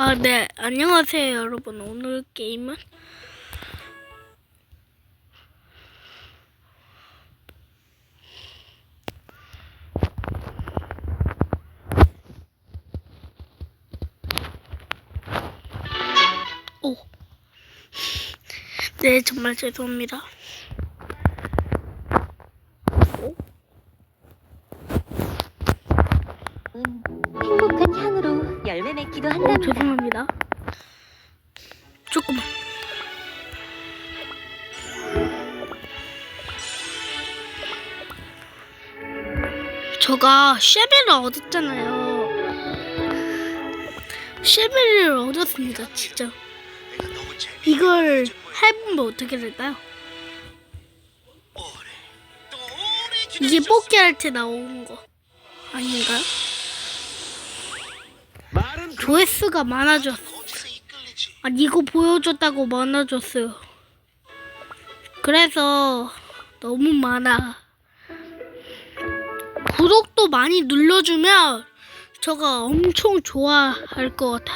아, 네. 안녕하세요, 여러분. 오늘 게임은 오. 네, 정말 죄송합니다. 음, 행복한 열매 맺기도 어. 죄송합니다. 조금만. 저가 쉐벨을 얻었잖아요. 쉐벨을 얻었습니다, 진짜. 이걸 해보면 어떻게 될까요? 이게 뽑기 할 때 나오는 거 아닌가요? 조회수가 많아졌어. 아니 이거 보여줬다고 많아졌어요. 그래서 너무 많아. 구독도 많이 눌러주면 저가 엄청 좋아할 것 같아.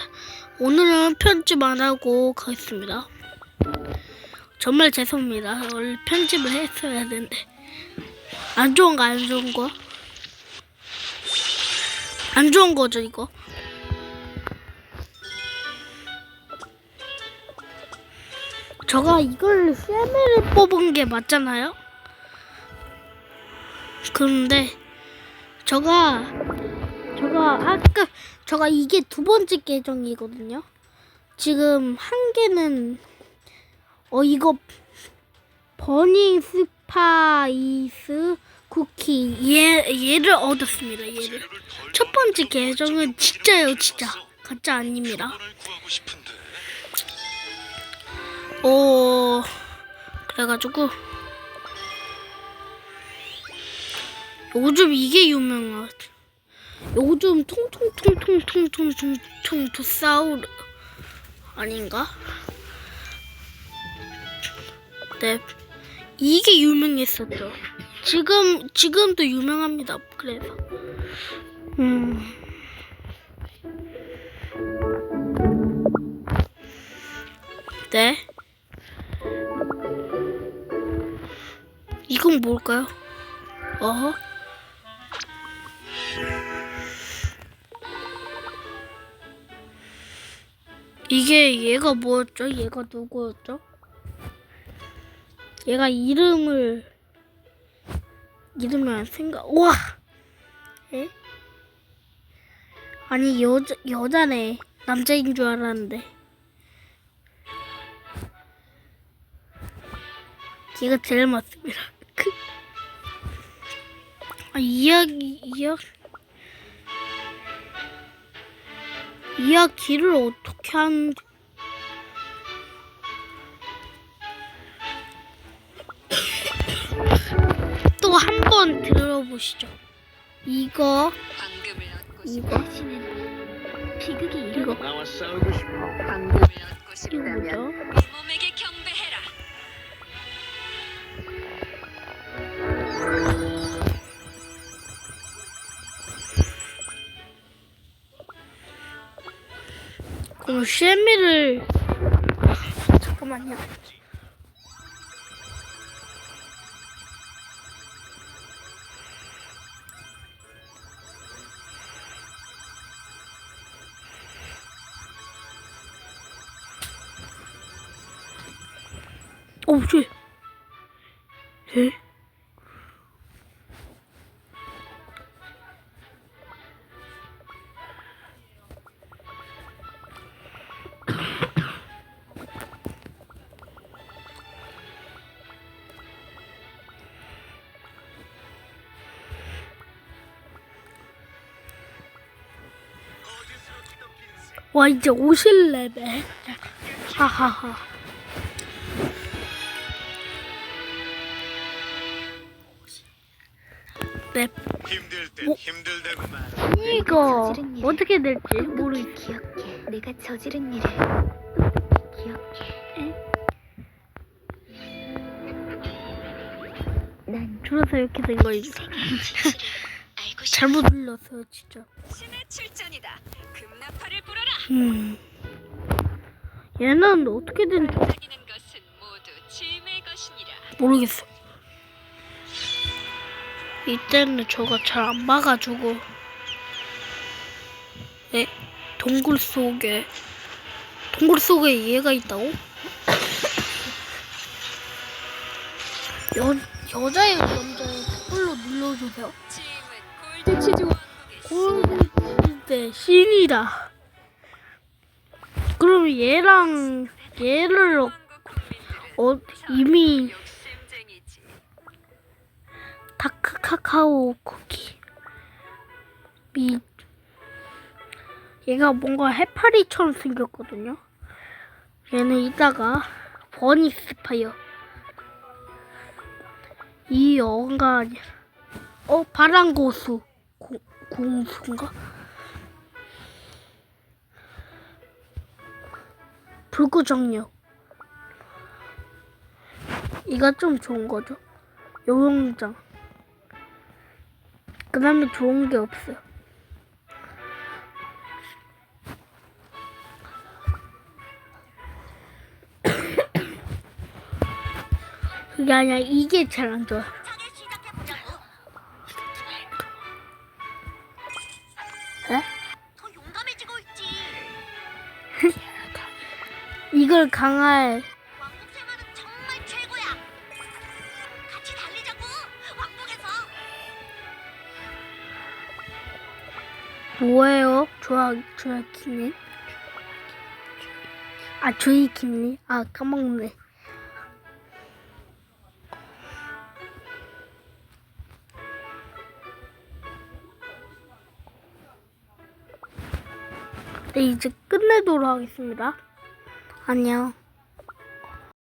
오늘은 편집 안 하고 가겠습니다. 정말 죄송합니다. 원래 편집을 했어야 되는데 안 좋은 거 안 좋은 거? 안 좋은 거죠 이거? 저가 이걸 쇠매를 뽑은 게 맞잖아요? 그런데 저가 저가 아까 저가 이게 두 번째 계정이거든요. 지금 한 개는 어 이거 버닝 스파이스 쿠키 얘 얘를 얻었습니다. 얘를 첫 번째 계정은 진짜요, 진짜 가짜 아닙니다. 어 그래가지고 요즘 이게 유명하죠. 요즘 통통통통통통통통 도사우르 아닌가? 네 이게 유명했었죠. 지금 지금도 유명합니다. 그래서 음. 네. 이건 뭘까요? 어? 이게 얘가 뭐였죠? 얘가 누구였죠? 얘가 이름을 이름을 안 생각. 우와. 에? 아니 여자 여자네 남자인 줄 알았는데. 얘가 제일 맞습니다. 크. 아, 이야기 이야 이야기를 어떻게 하는지 또 한 번 들어보시죠. 이거 얻고 이거 싶으시는 비극이 이거 나와 싸우고 싶어. 황금을 얻고 싶다면 이거죠. 그럼 쉐미를 잠깐만요. 오, 쟤. 에? 와 이제 오실래배 하하하 네 힘들? 힘들다고 말. 이거 어떻게 될지 모르겠 기억해. 내가 저지른 일을 기억해. 난 줄여서 이렇게 된 싶어. 잘못 눌렀어요 진짜 신의 출전이다. 음. 얘는 어떻게 된 모르겠어. 이때는 저거 잘안 봐가지고 에? 동굴 속에 동굴 속에 얘가 있다고? 여, 여자애가 남자애 꿀로 눌러주세요. 골드 치즈 골드 신이다. 그럼 얘랑 얘를 어, 어 이미. 다크 카카오 쿠키 미 얘가 뭔가 해파리처럼 생겼거든요. 얘는 이따가 버니 스파이어 이 아니라 어 바람 고수 고, 공수인가? 불구정력 이가 좀 좋은 거죠. 요용장 그 다음에 좋은 게 없어요. 그게 아니라 이게 잘 안 좋아. 에? 더 용감해지고 있지. 이걸 강할 왕국 생활은 정말 최고야. 같이 달리자고. 왕국에서. 뭐예요? 조아 조아키님? 아 조이키님? 아 까먹네. 네 이제 끝내도록 하겠습니다. 안녕.